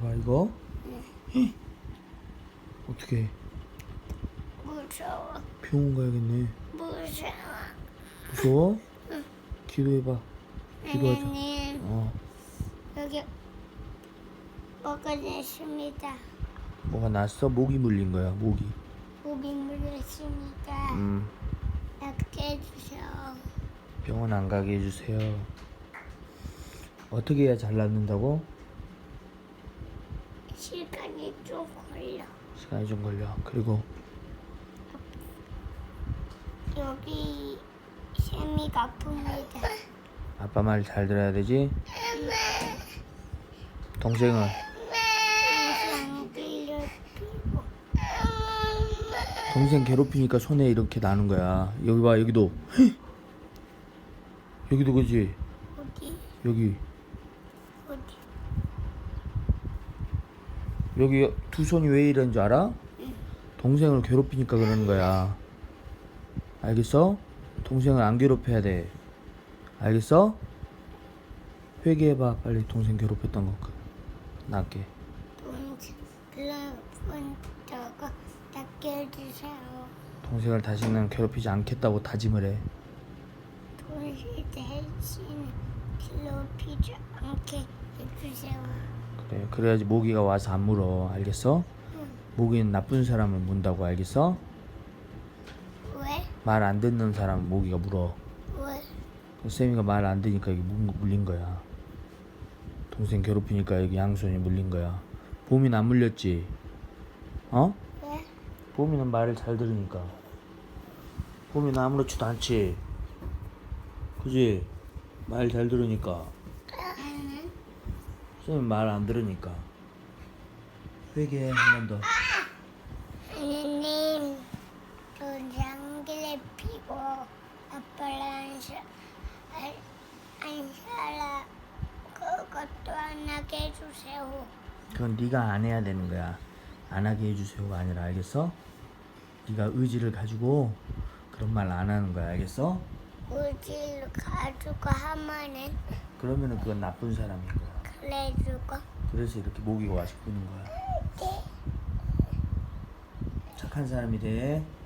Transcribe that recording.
봐봐 이거. 헉! 어떻게 무서워. 병원 가야겠네. 무서워. 무서워? 기도해봐. 기도하자. 하나님 어. 여기 뭐가 됐습니다. 뭐가 났어? 모기 물린 거야. 모기. 목이 물렸습니다. 음. 낫게 해주세요. 병원 안 가게 해주세요. 어떻게 해야 잘 낫는다고? 시간이 좀 걸려. 시간이 좀 걸려. 그리고 여기 샘이가 아픕니다. 아빠 말 잘 들어야 되지? 동생은 들려주고. 동생 괴롭히니까 손에 이렇게 나는 거야. 여기 봐 여기도. 헉! 여기도 그지? 어디 여기 어디 여기 두 손이 왜 이런 줄 알아? 동생을 괴롭히니까 그러는 거야. 알겠어? 동생을 안 괴롭혀야 돼. 알겠어? 회개해봐 빨리 동생 괴롭혔던 거 그, 낫게. 해주세요. 동생을 다시는 괴롭히지 않겠다고 다짐을 해. 동생 대신 괴롭히지 않게 해주세요. 그래 그래야지 모기가 와서 안 물어. 알겠어? 응. 모기는 나쁜 사람을 문다고 알겠어? 왜? 말 안 듣는 사람 모기가 물어. 왜? 그말안 듣니까 여기 물- 물린 거야. 동생 괴롭히니까 여기 양손이 물린 거야. 봄이는 안 물렸지? 어? 왜? 봄이는 말을 잘 들으니까. 봄이는 아무렇지도 않지? 그지? 말 잘 들으니까. 응. 쌤이 말안 들으니까. 회개해 한번 더. 하나님, 도장기를 피고 아빠를 안, 살아 그것도 안 하게 해주세요. 그건 네가 안 해야 되는 거야. 안 하게 해주세요가 아니라 알겠어? 네가 의지를 가지고 그런 말 안 하는 거야. 알겠어? 우지를 가지고 하면은 그러면은 그건 나쁜 사람인 거야. 그래주고 그래서 이렇게 모기가 와서 부는 거야. 착한 사람이 돼. 응.